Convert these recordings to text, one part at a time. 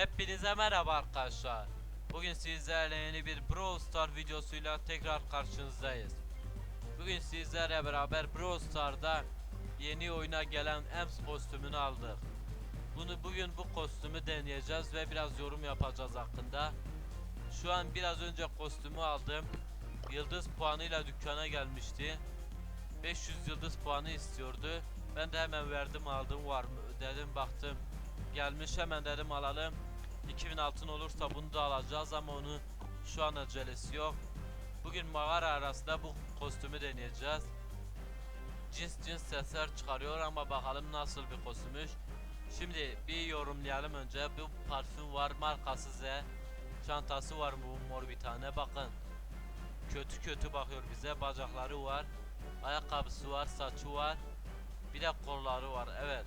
Hepinize merhaba arkadaşlar. Bugün sizlerle yeni bir Brawl Stars videosuyla tekrar karşınızdayız. Bugün sizlerle beraber Brawl Stars'da yeni oyuna gelen Ems kostümünü aldık. Bunu bugün bu kostümü deneyeceğiz ve biraz yorum yapacağız hakkında. Şu an biraz önce kostümü aldım. Yıldız puanıyla dükkana gelmişti. 500 yıldız puanı istiyordu. Ben de hemen verdim aldım var mı dedim baktım gelmiş hemen dedim alalım 2000 altın olursa bunu da alacağız ama onun şu an acelesi yok. Bugün mağara arasında bu kostümü deneyeceğiz. Cins cins sesler çıkarıyor ama bakalım nasıl bir kostümmüş şimdi bir yorumlayalım önce. Bu parfüm var markası Z. Çantası var bu mor bir tane. Bakın. Kötü kötü bakıyor bize. Bacakları var ayakkabısı var saçı var. Bir de kolları var. Evet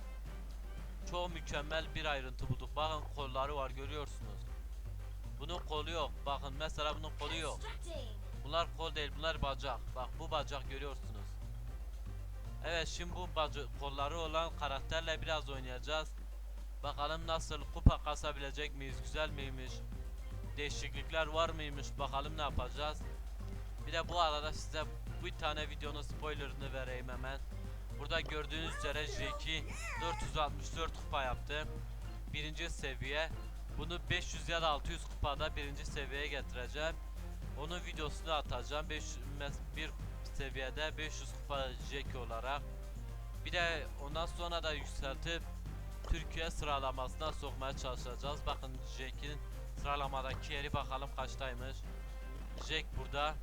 çok mükemmel bir ayrıntı bulduk. Bakın kolları var görüyorsunuz. Bunun kolu yok. Bakın mesela bunun kolu yok. Bunlar kol değil bunlar bacak. Bak bu bacak görüyorsunuz. Evet şimdi bu bacak kolları olan karakterle biraz oynayacağız. Bakalım nasıl kupa kasabilecek miyiz? Güzel miymiş? Değişiklikler var mıymış? Bakalım ne yapacağız? Bir de bu arada size bir tane videonun spoilerını vereyim hemen. Burada gördüğünüz üzere Jeki 464 kupa yaptı. Birinci seviye. Bunu 500 ya da 600 kupada birinci seviyeye getireceğim. Onun videosunu atacağım. 500 mes- bir seviyede 500 kupa Jeki olarak. Bir de ondan sonra da yükseltip Türkiye sıralamasına sokmaya çalışacağız. Bakın Jack'in sıralamadaki yeri bakalım kaçtaymış. Jack burada.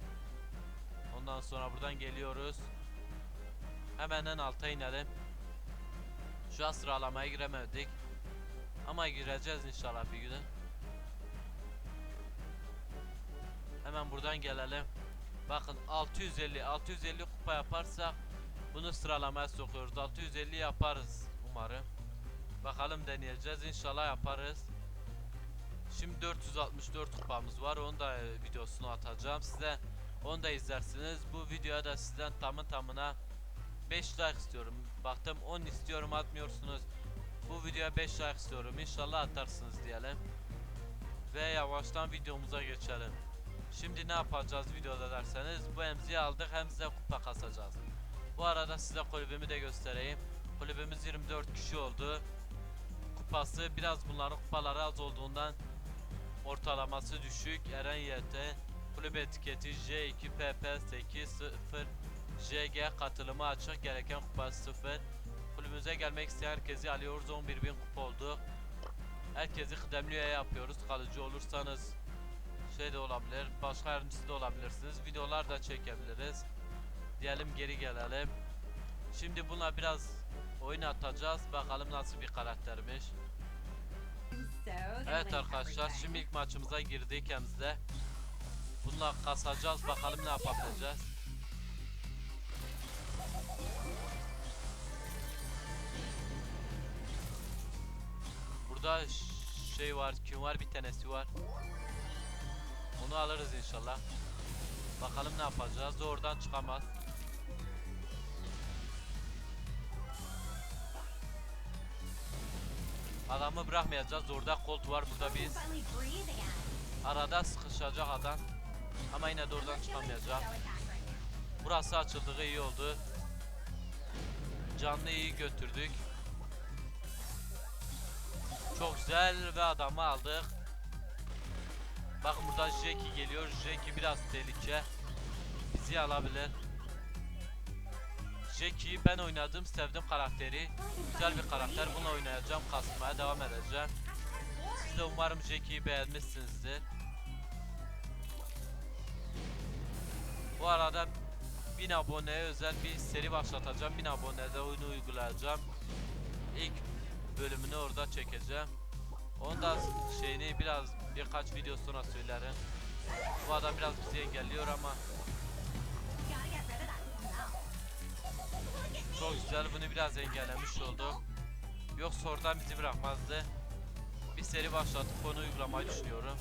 Ondan sonra buradan geliyoruz. Hemen en alta inelim. Şu an sıralamaya giremedik. Ama gireceğiz inşallah bir gün. Hemen buradan gelelim. Bakın 650 650 kupa yaparsak bunu sıralamaya sokuyoruz. 650 yaparız umarım. Bakalım deneyeceğiz. İnşallah yaparız. Şimdi 464 kupamız var. Onu da e, videosunu atacağım size. Onu da izlersiniz. Bu videoya da sizden tamı tamına 5 like istiyorum. Baktım 10 istiyorum atmıyorsunuz. Bu videoya 5 like istiyorum. İnşallah atarsınız diyelim. Ve yavaştan videomuza geçelim. Şimdi ne yapacağız videoda derseniz bu emziği aldık hem size kupa kasacağız. Bu arada size kulübümü de göstereyim. Kulübümüz 24 kişi oldu. Kupası biraz bunların kupaları az olduğundan ortalaması düşük. Eren YT kulüp etiketi J2 PP 80 JG katılımı açık gereken kupası 0 Kulübümüze gelmek isteyen herkesi alıyoruz. 11.000 kupa oldu. Herkesi kıdemli üye yapıyoruz. Kalıcı olursanız şey de olabilir başka yardımcısı da olabilirsiniz. Videolar da çekebiliriz. Diyelim geri gelelim. Şimdi buna biraz oyun atacağız. Bakalım nasıl bir karaktermiş. Evet arkadaşlar şimdi ilk maçımıza girdik hemizde Bununla kasacağız. Bakalım ne yapabileceğiz Burada şey var, kim var? Bir tanesi var. Onu alırız inşallah. Bakalım ne yapacağız. Oradan çıkamaz. Adamı bırakmayacağız. Orada Colt var. Burada biz. Arada sıkışacak adam. Ama yine de oradan çıkamayacak. Burası açıldığı iyi oldu. Canlı iyi götürdük. Çok güzel ve adamı aldık. Bakın burada Jackie geliyor. Jackie biraz tehlike. Bizi alabilir. Jackie'yi ben oynadım. Sevdim karakteri. Güzel bir karakter. Bunu oynayacağım. Kasmaya devam edeceğim. Siz de umarım Jackie'yi beğenmişsinizdir. Bu arada 1000 aboneye özel bir seri başlatacağım. 1000 abonede oyunu uygulayacağım. İlk bölümünü orada çekeceğim. Onu da şeyini biraz birkaç video sonra söylerim. Bu adam biraz bizi engelliyor ama çok güzel bunu biraz engellemiş olduk. Yoksa oradan bizi bırakmazdı. Bir seri başlatıp onu uygulamayı düşünüyorum.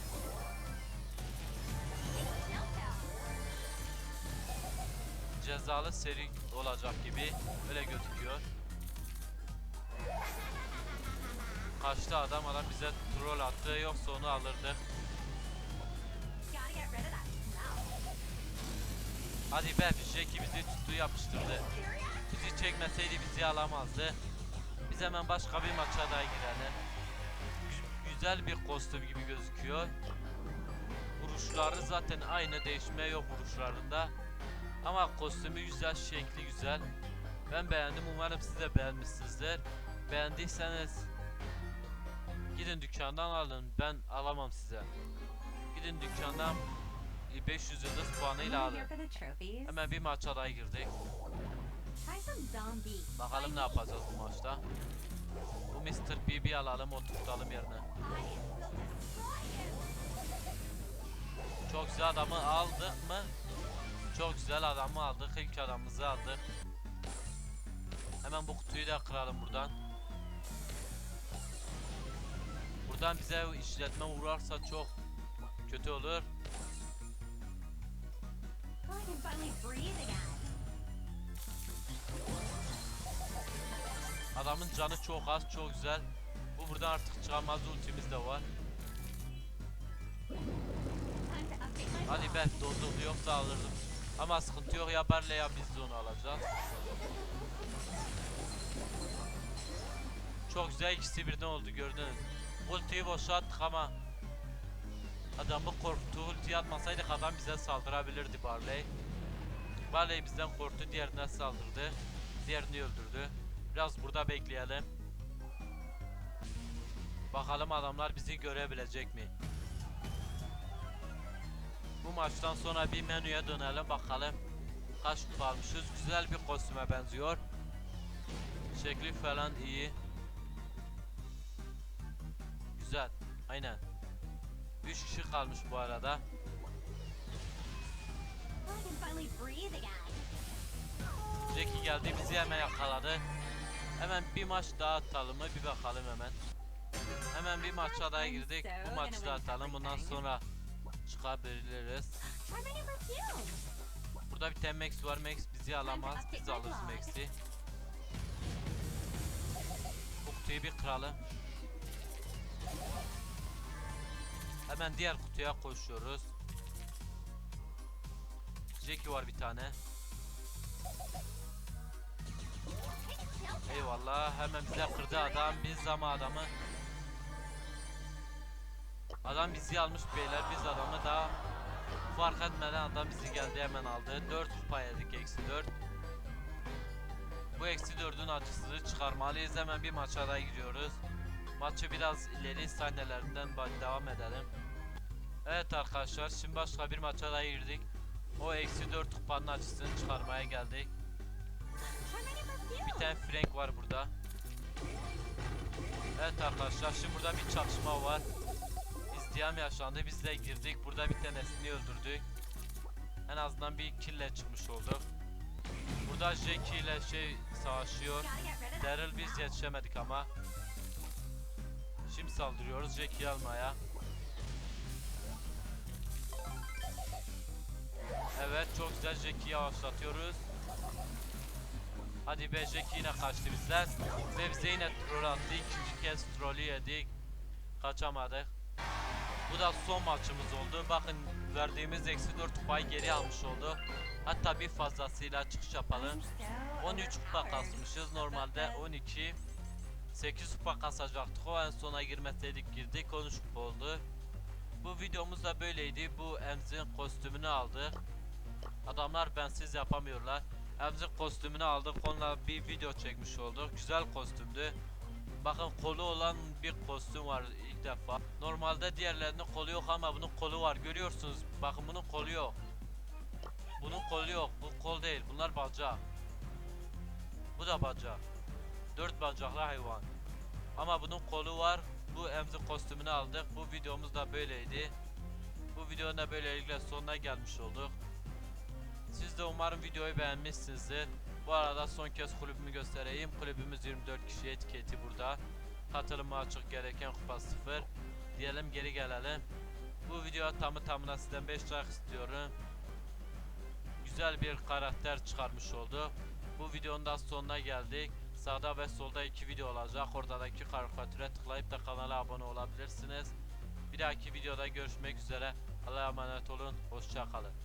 Cezalı seri olacak gibi öyle gözüküyor. Kaçtı adam adam bize troll attı yoksa onu smell. Hadi be Jackie bizi tuttu yapıştırdı. Bizi çekmeseydi bizi alamazdı. Biz hemen başka bir maça daha girelim. Gü- güzel bir kostüm gibi gözüküyor. Vuruşları zaten aynı değişme yok vuruşlarında. Ama kostümü güzel, şekli güzel. Ben beğendim. Umarım siz de beğenmişsinizdir. Beğendiyseniz gidin dükkandan alın. Ben alamam size. Gidin dükkandan 500 yıldız puanıyla alın. Hemen bir maça daha girdik. Bakalım ne yapacağız bu maçta. Bu Mr. BB alalım oturtalım yerine. Çok güzel adamı aldık mı? Çok güzel adamı aldık. İlk adamımızı aldık. Hemen bu kutuyu da kıralım buradan. Buradan bize işletme uğrarsa çok kötü olur. Adamın canı çok az, çok güzel. Bu buradan artık çıkamaz ultimiz de var. Hadi be dondurdu yoksa alırdım. Ama sıkıntı yok ya Barley ya biz de onu alacağız. Çok güzel ikisi birden oldu gördünüz. Ultiyi boşa attık adamı korktu. Ultiyi atmasaydık adam bize saldırabilirdi Barley. Barley bizden korktu diğerine saldırdı. Diğerini öldürdü. Biraz burada bekleyelim. Bakalım adamlar bizi görebilecek mi? Bu maçtan sonra bir menüye dönelim bakalım. Kaç kupa almışız. Güzel bir kostüme benziyor. Şekli falan iyi. Güzel. Aynen. 3 kişi kalmış bu arada. Jackie geldi bizi hemen yakaladı. Hemen bir maç daha atalım mı bir bakalım hemen. Hemen bir maça daha girdik. Bu maçı da atalım. Bundan sonra çıkabiliriz. Burada bir tane Max var. Max bizi alamaz. Biz alırız Max'i. Bu kutuyu bir kıralım. Hemen diğer kutuya koşuyoruz. Jackie var bir tane. Eyvallah hemen bize kırdı adam biz ama adamı Adam bizi almış beyler biz adamı daha fark etmeden adam bizi geldi hemen aldı 4 kupa yedik eksi 4 Bu eksi 4'ün acısını çıkarmalıyız hemen bir maça daha gidiyoruz Maçı biraz ileri sahnelerinden ba- devam edelim Evet arkadaşlar şimdi başka bir maça daha girdik O eksi 4 kupanın acısını çıkarmaya geldik bir tane Frank var burada. Evet arkadaşlar şimdi burada bir çatışma var. İzdiham yaşandı. Biz de girdik. Burada bir tanesini öldürdük. En azından bir kille çıkmış olduk. Burada Jackie ile şey savaşıyor. Daryl biz yetişemedik ama. Şimdi saldırıyoruz Jackie'yi almaya. Evet çok güzel Jackie'yi yavaşlatıyoruz. Hadi be Jackie yine kaçtı bizden. Ve bize yine troll attı. İkinci kez trollü yedik. Kaçamadık. Bu da son maçımız oldu. Bakın verdiğimiz eksi 4 kupayı geri almış oldu. Hatta bir fazlasıyla çıkış yapalım. So 13 kupa kasmışız. Normalde 12 8 kupa kasacaktık. O en sona girmeseydik girdik. 13 kupa oldu. Bu videomuz da böyleydi. Bu Emz'in kostümünü aldık. Adamlar bensiz yapamıyorlar. Emz'in kostümünü aldık. Onunla bir video çekmiş olduk. Güzel kostümdü. Bakın kolu olan bir kostüm var ilk defa. Normalde diğerlerinin kolu yok ama bunun kolu var. Görüyorsunuz. Bakın bunun kolu yok. Bunun kolu yok. Bu kol değil. Bunlar bacak. Bu da bacak. Dört bacaklı hayvan. Ama bunun kolu var. Bu emzi kostümünü aldık. Bu videomuz da böyleydi. Bu videonun da böylelikle sonuna gelmiş olduk. Siz de umarım videoyu beğenmişsinizdir. Bu arada son kez kulübümü göstereyim. Kulübümüz 24 kişi etiketi burada. Katılımı açık gereken kupa 0. Diyelim geri gelelim. Bu video tamı tamına sizden 5 like istiyorum. Güzel bir karakter çıkarmış oldu. Bu videonun da sonuna geldik. Sağda ve solda iki video olacak. Oradaki karikatüre tıklayıp da kanala abone olabilirsiniz. Bir dahaki videoda görüşmek üzere. Allah'a emanet olun. Hoşça kalın.